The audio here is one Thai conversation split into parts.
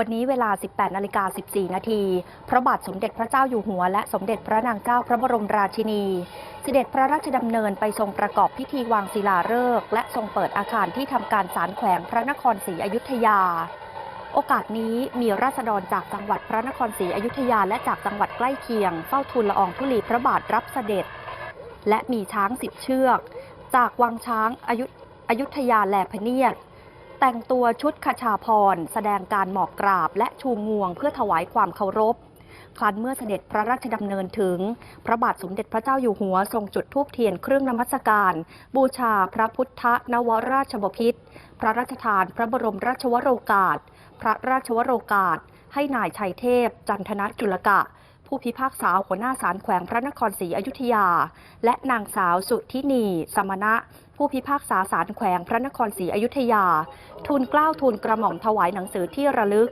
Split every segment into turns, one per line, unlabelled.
วันนี้เวลา 18นาฬิกา14 นาที พระบาทสมเด็จพระเจ้าอยู่หัว และสมเด็จพระนางเจ้าพระบรมราชินี เสด็จพระราชดำเนินไปทรงประกอบพิธีวางศิลาฤกษ์และทรงเปิดอาคารที่ทำการศาลแขวงพระนครศรีอยุธยา โอกาสนี้มีราษฎรจากจังหวัดพระนครศรีอยุธยาและจากจังหวัดใกล้เคียง เฝ้าทูลละอองธุลีพระบาทรับเสด็จ และมีช้างสิบเชือก จากวังช้างอายุอยุธยาแลพเนียด แต่งตัวชุดคชาพร แสดงการหมอบกราบและชูงวงเพื่อถวายความเคารพ ครั้นเมื่อเสด็จพระราชดำเนินถึง พระบาทสมเด็จพระเจ้าอยู่หัวทรงจุดธูปเทียนเครื่องนมัสการ บูชาพระพุทธนวราชบพิตรพระราชทานพระบรมราชวโรกาส พระราชวโรกาส ให้นายชัยเทพ จันทนจุลกะ ผู้พิพากษาหัวหน้าศาลแขวงพระนครศรีอยุธยา และนางสาวสุทินี สมณะ ผู้พิพากษาศาลแขวงพระนครศรีอยุธยา ทูลเกล้าทูลกระหม่อมถวายหนังสือที่ระลึก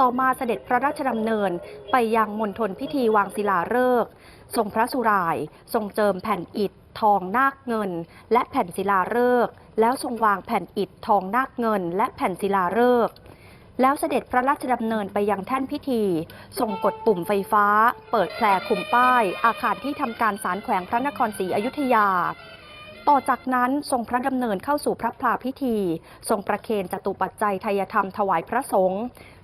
ต่อมาเสด็จพระราชดำเนินไปยังมณฑลพิธีวางศิลาฤกษ์ทรงพระสุราย ทรงเจิมแผ่นอิฐทองนาคเงิน และแผ่นศิลาฤกษ์แล้วทรงวางแผ่นอิฐทองนาคเงิน และแผ่นศิลาฤกษ์ แล้วเสด็จพระราชดำเนินไปยังแท่นพิธีทรงกดปุ่มไฟฟ้า เปิดแผลคุมป้าย อาคารที่ทำการศาลแขวงพระนครศรีอยุธยา ต่อจากนั้นทรงพระดำเนินเข้าสู่พระพลาพิธี ทรงประเคนจตุปัจจัยทายธรรมถวายพระสงฆ์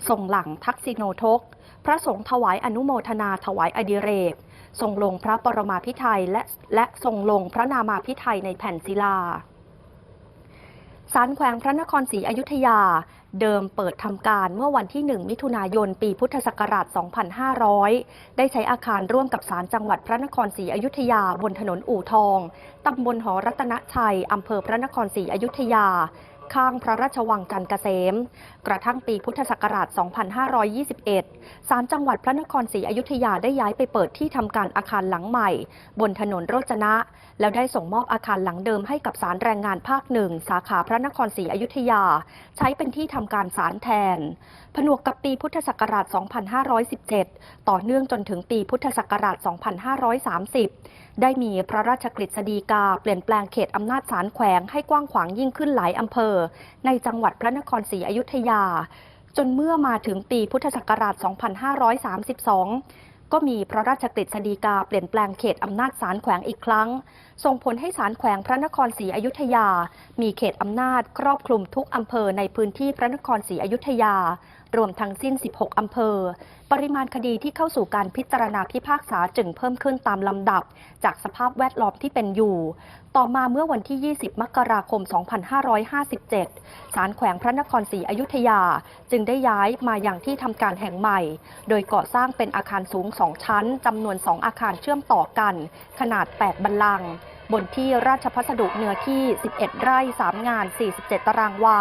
ทรงหลังทักษิโนทก พระสงฆ์ถวายอนุโมทนาถวายอดิเรกทรงลงพระปรมาพิไทยและและทรงลงพระนามาพิไทยในแผ่นศิลาศาลแขวงพระนครศรีอยุธยา เดิมเปิดทำการเมื่อวันที่ 1 มิถุนายน ปีพุทธศักราช 2500 ได้ใช้อาคารร่วมกับศาลจังหวัดพระนครศรีอยุธยาบนถนนอู่ทอง ตำบลหอรัตนชัย อำเภอพระนครศรีอยุธยา ข้างพระราชวังจันทร์เกษม กระทั่งปีพุทธศักราช 2521 ศาลจังหวัดพระนครศรีอยุธยาได้ย้ายไปเปิดที่ทำการอาคารหลังใหม่ บนถนนโรจนะ แล้วได้ส่งมอบอาคารหลังเดิมให้กับศาลแรงงานภาคหนึ่งสาขาพระนครศรีอยุธยา ใช้เป็นที่ทำการศาลแทน ผนวกกับปีพุทธศักราช 2517 ต่อเนื่องจนถึงปีพุทธศักราช 2530 ได้มีพระราชกฤษฎีกาเปลี่ยนแปลงเขตอำนาจศาลแขวงให้กว้างขวางยิ่งขึ้นหลายอำเภอ ในจังหวัดพระนครศรีอยุธยา จนเมื่อมาถึงปีพุทธศักราช 2532 ก็มีพระราชกฤษฎีกาเปลี่ยนแปลงเขตอำนาจศาลแขวงอีกครั้ง ส่งผลให้ศาลแขวงพระนครศรีอยุธยา มีเขตอำนาจครอบคลุมทุกอำเภอในพื้นที่พระนครศรีอยุธยา รวมทั้งสิ้น 16 อำเภอ ปริมาณคดีที่เข้าสู่การพิจารณาพิพากษาจึงเพิ่มขึ้นตามลำดับ จากสภาพแวดล้อมที่เป็นอยู่ ต่อมาเมื่อวันที่ 20 มกราคม 2557 ศาลแขวงพระนครศรีอยุธยา จึงได้ย้ายมาอย่างที่ทำการแห่งใหม่ โดยก่อสร้างเป็นอาคารสูง 2 ชั้นจำนวน 2 อาคารเชื่อมต่อกัน ขนาด 8 บัลลังก์บนที่ราชพัสดุเนื้อที่ 11 ไร่ 3 งาน 47 ตารางวา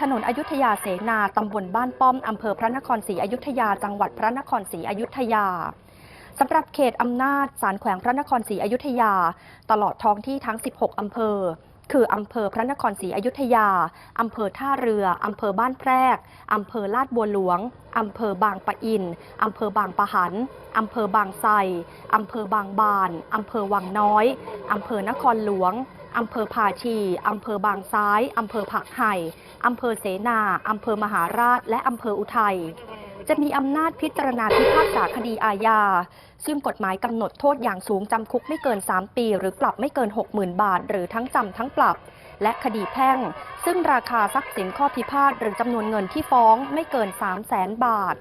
ถนนอยุธยาเสนาตำบลบ้านป้อมอำเภอพระนครศรีอยุธยาจังหวัดพระนครศรีอยุธยาสำหรับเขตอำนาจศาลแขวงพระนครศรีอยุธยา ตลอดท้องที่ทั้ง 16 อำเภอ คืออำเภอพระนครศรีอยุธยา อำเภอท่าเรือ อำเภอบ้านแพรก อำเภอลาดบัวหลวง อำเภอบางปะอิน อำเภอบางปะหัน อำเภอบางไทรอำเภอบางบาน อำเภอวังน้อย อำเภอนครหลวง อำเภอภาชีอำเภอบางซ้ายอำเภอผักไห่อำเภอเสนาอำเภอมหาราช และอำเภออุทัยจะมีอำนาจพิจารณาพิพากษาคดีอาญา ซึ่งกฎหมายกำหนดโทษอย่างสูงจำคุกไม่เกิน 3 ปี หรือปรับไม่เกิน 60,000 บาท หรือทั้งจำทั้งปรับ และคดีแพ่ง ซึ่งราคาทรัพย์สินข้อพิพาทหรือจำนวนเงินที่ฟ้องไม่เกิน 3 0 0 0 0 0 บาท